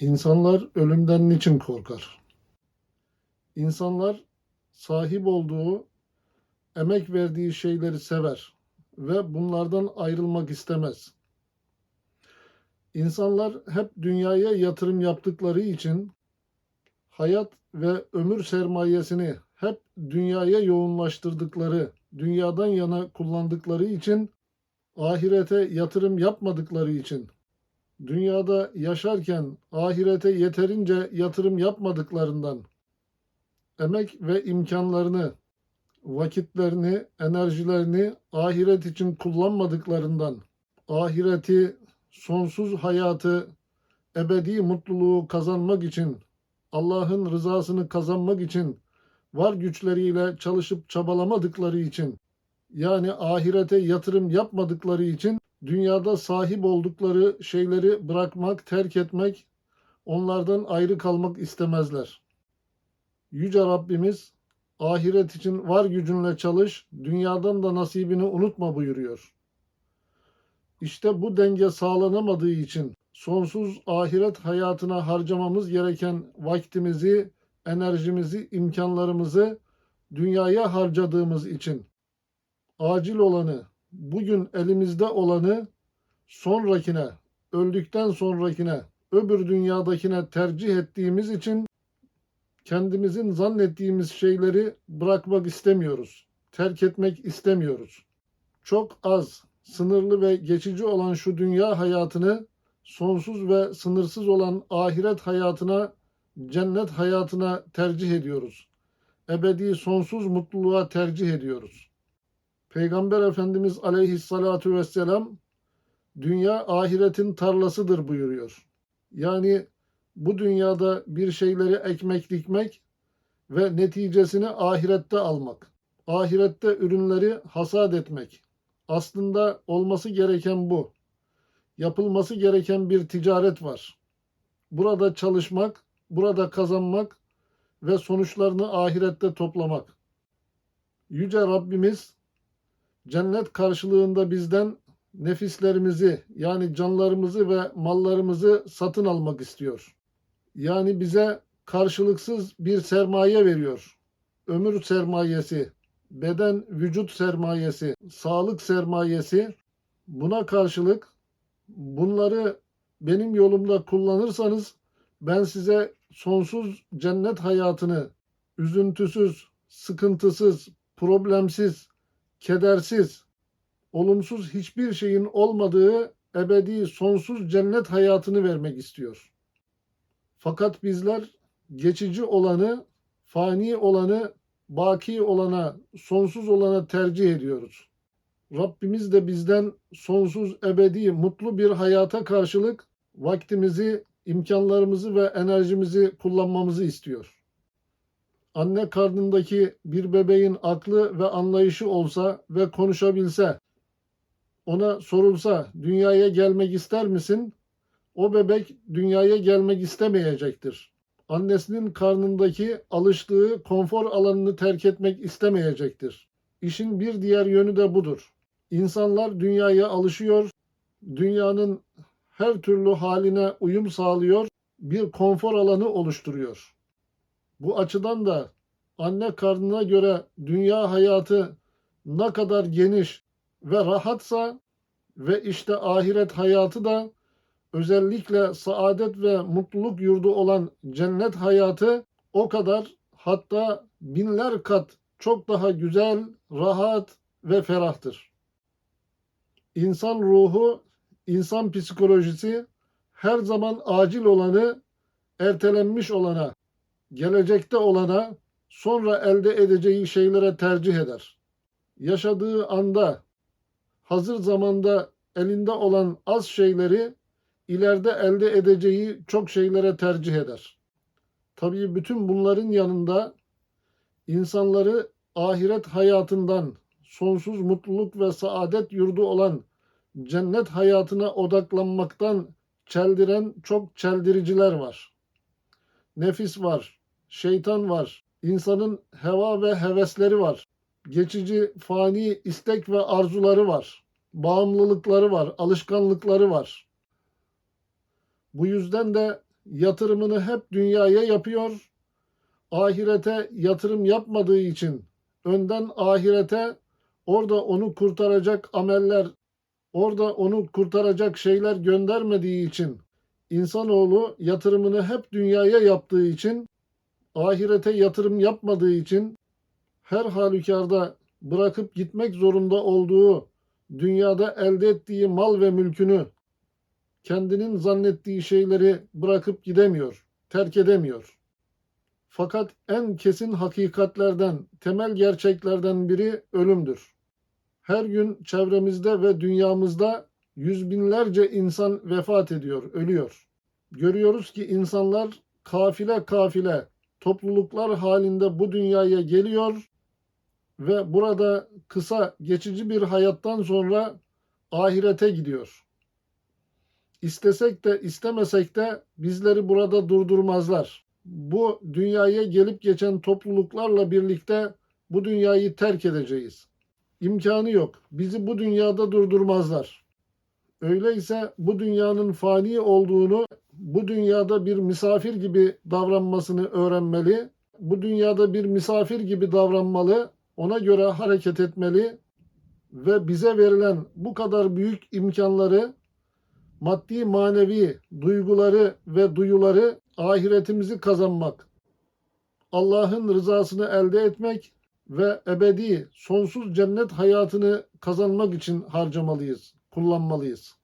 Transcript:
İnsanlar ölümden niçin korkar? İnsanlar sahip olduğu, emek verdiği şeyleri sever ve bunlardan ayrılmak istemez. İnsanlar hep dünyaya yatırım yaptıkları için hayat ve ömür sermayesini hep dünyaya yoğunlaştırdıkları, dünyadan yana kullandıkları için ahirete yatırım yapmadıkları için dünyada yaşarken ahirete yeterince yatırım yapmadıklarından emek ve imkanlarını, vakitlerini, enerjilerini ahiret için kullanmadıklarından ahireti, sonsuz hayatı, ebedi mutluluğu kazanmak için, Allah'ın rızasını kazanmak için var güçleriyle çalışıp çabalamadıkları için yani ahirete yatırım yapmadıkları için dünyada sahip oldukları şeyleri bırakmak, terk etmek, onlardan ayrı kalmak istemezler. Yüce Rabbimiz ahiret için var gücünle çalış, dünyadan da nasibini unutma buyuruyor. İşte bu denge sağlanamadığı için sonsuz ahiret hayatına harcamamız gereken vaktimizi, enerjimizi, imkanlarımızı dünyaya harcadığımız için acil olanı, bugün elimizde olanı sonrakine, öldükten sonrakine, öbür dünyadakine tercih ettiğimiz için kendimizin zannettiğimiz şeyleri bırakmak istemiyoruz. Terk etmek istemiyoruz. Çok az, sınırlı ve geçici olan şu dünya hayatını sonsuz ve sınırsız olan ahiret hayatına, cennet hayatına tercih ediyoruz. Ebedi sonsuz mutluluğa tercih ediyoruz. Peygamber Efendimiz aleyhissalatu vesselam dünya ahiretin tarlasıdır buyuruyor. Yani bu dünyada bir şeyleri ekmek dikmek ve neticesini ahirette almak. Ahirette ürünleri hasat etmek. Aslında olması gereken bu. Yapılması gereken bir ticaret var. Burada çalışmak, burada kazanmak ve sonuçlarını ahirette toplamak. Yüce Rabbimiz cennet karşılığında bizden nefislerimizi yani canlarımızı ve mallarımızı satın almak istiyor. Yani bize karşılıksız bir sermaye veriyor. Ömür sermayesi, beden vücut sermayesi, sağlık sermayesi. Buna karşılık bunları benim yolumda kullanırsanız ben size sonsuz cennet hayatını üzüntüsüz, sıkıntısız, problemsiz, kedersiz, olumsuz hiçbir şeyin olmadığı ebedi sonsuz cennet hayatını vermek istiyor. Fakat bizler geçici olanı, fani olanı, baki olana, sonsuz olana tercih ediyoruz. Rabbimiz de bizden sonsuz, ebedi, mutlu bir hayata karşılık vaktimizi, imkanlarımızı ve enerjimizi kullanmamızı istiyor. Anne karnındaki bir bebeğin aklı ve anlayışı olsa ve konuşabilse, ona sorulsa dünyaya gelmek ister misin? O bebek dünyaya gelmek istemeyecektir. Annesinin karnındaki alıştığı konfor alanını terk etmek istemeyecektir. İşin bir diğer yönü de budur. İnsanlar dünyaya alışıyor, dünyanın her türlü haline uyum sağlıyor, bir konfor alanı oluşturuyor. Bu açıdan da anne karnına göre dünya hayatı ne kadar geniş ve rahatsa ve işte ahiret hayatı da özellikle saadet ve mutluluk yurdu olan cennet hayatı o kadar hatta binler kat çok daha güzel, rahat ve ferahtır. İnsan ruhu, insan psikolojisi her zaman acil olanı ertelenmiş olana, gelecekte olana, sonra elde edeceği şeylere tercih eder. Yaşadığı anda, hazır zamanda elinde olan az şeyleri ileride elde edeceği çok şeylere tercih eder. Tabii bütün bunların yanında insanları ahiret hayatından sonsuz mutluluk ve saadet yurdu olan cennet hayatına odaklanmaktan çeldiren çok çeldiriciler var. Nefis var, şeytan var, insanın heva ve hevesleri var. Geçici fani istek ve arzuları var. Bağımlılıkları var, alışkanlıkları var. Bu yüzden de yatırımını hep dünyaya yapıyor. Ahirete yatırım yapmadığı için önden ahirete orada onu kurtaracak ameller, orada onu kurtaracak şeyler göndermediği için insanoğlu yatırımını hep dünyaya yaptığı için ahirete yatırım yapmadığı için her halükarda bırakıp gitmek zorunda olduğu dünyada elde ettiği mal ve mülkünü kendinin zannettiği şeyleri bırakıp gidemiyor, terk edemiyor. Fakat en kesin hakikatlerden, temel gerçeklerden biri ölümdür. Her gün çevremizde ve dünyamızda yüz binlerce insan vefat ediyor, ölüyor. Görüyoruz ki insanlar kafile kafile, topluluklar halinde bu dünyaya geliyor ve burada kısa geçici bir hayattan sonra ahirete gidiyor. İstesek de istemesek de bizleri burada durdurmazlar. Bu dünyaya gelip geçen topluluklarla birlikte bu dünyayı terk edeceğiz. İmkanı yok. Bizi bu dünyada durdurmazlar. Öyleyse bu dünyanın fani olduğunu, bu dünyada bir misafir gibi davranmasını öğrenmeli. Bu dünyada bir misafir gibi davranmalı. Ona göre hareket etmeli ve bize verilen bu kadar büyük imkanları maddi manevi duyguları ve duyuları ahiretimizi kazanmak, Allah'ın rızasını elde etmek ve ebedi sonsuz cennet hayatını kazanmak için harcamalıyız, kullanmalıyız.